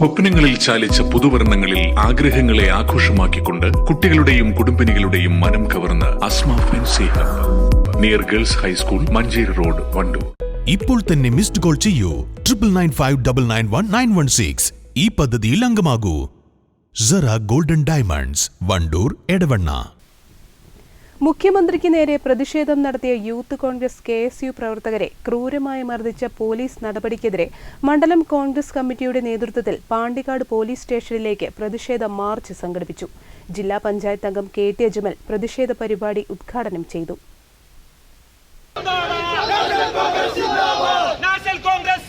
സ്വപ്നങ്ങളിൽ ചാലിച്ച പുതുവർണങ്ങളിൽ ആഗ്രഹങ്ങളെ ആഘോഷമാക്കിക്കൊണ്ട് കുട്ടികളുടെയും കുടുംബിനികളുടെയും മനം കവർന്ന് Asma near girls high school Manjeri road Wandoor. ഇപ്പോൾ തന്നെ മിസ്ഡ് കോൾ ചെയ്യൂ. Triple nine five double nine one nine one six ഈ പദ്ധതിയിൽ അംഗമാകൂ. Zara golden diamonds Wandoor Edavanna. മുഖ്യമന്ത്രിക്ക് നേരെ പ്രതിഷേധം നടത്തിയ youth Congress K S U പ്രവർത്തകരെ ക്രൂരമായി മർദ്ദിച്ച പോലീസ് നടപടിക്കെതിരെ മണ്ഡലം കോൺഗ്രസ് കമ്മിറ്റിയുടെ നേതൃത്വത്തിൽ പാണ്ടിക്കാട് പോലീസ് സ്റ്റേഷനിലേക്ക് പ്രതിഷേധ മാർച്ച് സംഘടിപ്പിച്ചു. ജില്ലാ പഞ്ചായത്ത് അംഗം കെ ടി അജ്മൽ പ്രതിഷേധ പരിപാടി ഉദ്ഘാടനം ചെയ്തു. നാഷണൽ കോൺഗ്രസ്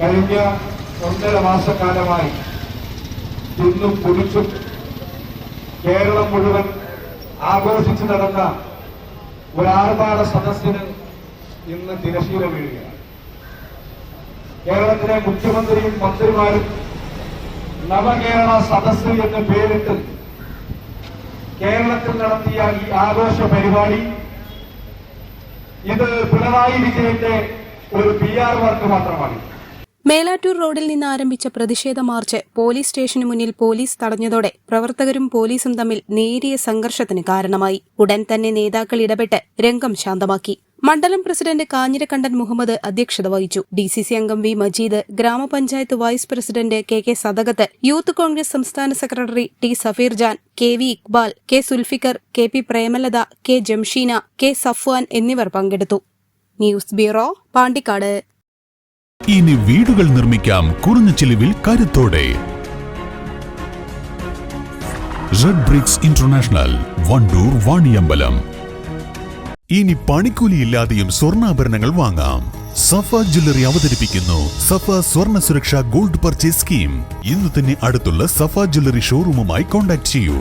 കഴിഞ്ഞ ഒന്നര മാസക്കാലമായി ഇന്നും കുടിച്ചും കേരളം മുഴുവൻ ആഘോഷിച്ചു നടന്ന ഒരാർഭാട സദസ്സിന് ഇന്ന് തിരശീല വീഴുകയാണ്. കേരളത്തിലെ മുഖ്യമന്ത്രിയും മന്ത്രിമാരും നവകേരള സദസ് എന്ന് പേരിട്ട് കേരളത്തിൽ നടത്തിയ ഈ ആഘോഷ പരിപാടി ഇത് പിണറായി വിജയന്റെ ഒരു പി ആർ വർക്ക് മാത്രമാണ്. മേലാറ്റൂർ റോഡിൽ നിന്ന് ആരംഭിച്ച പ്രതിഷേധ മാർച്ച് പോലീസ് സ്റ്റേഷനു മുന്നിൽ പോലീസ് തടഞ്ഞതോടെ പ്രവർത്തകരും പോലീസും തമ്മിൽ നേരിയ സംഘർഷത്തിന് കാരണമായി. ഉടൻ തന്നെ നേതാക്കൾ ഇടപെട്ട് രംഗം ശാന്തമാക്കി. മണ്ഡലം പ്രസിഡന്റ് കാഞ്ഞിരക്കണ്ടൻ മുഹമ്മദ് അധ്യക്ഷത വഹിച്ചു. ഡി സി സി അംഗം വി മജീദ് ഗ്രാമപഞ്ചായത്ത് vice president K K Sadakath youth Congress സംസ്ഥാന secretary T Safeer Jan K V Iqbal K Sulfikar K P Premalatha K Jamsheena K Safwan എന്നിവർ പങ്കെടുത്തു. News bureau Pandikkad. ഇനി വീടുകൾ നിർമ്മിക്കാം കുറഞ്ഞ ചിലവിൽ കരുത്തോടെ. Red bricks international Wandoor Vaniyambalam. ഇനി പണിക്കൂലിയില്ലാതെയും സ്വർണാഭരണങ്ങൾ വാങ്ങാം. സഫ ജ്വല്ലറി അവതരിപ്പിക്കുന്നു. സഫ സ്വർണ സുരക്ഷ ഗോൾഡ് പർച്ചേസ് സ്കീം. ഇന്ന് തന്നെ അടുത്തുള്ള സഫ ജ്വല്ലറി ഷോറൂമുമായി കോൺടാക്ട് ചെയ്യൂ.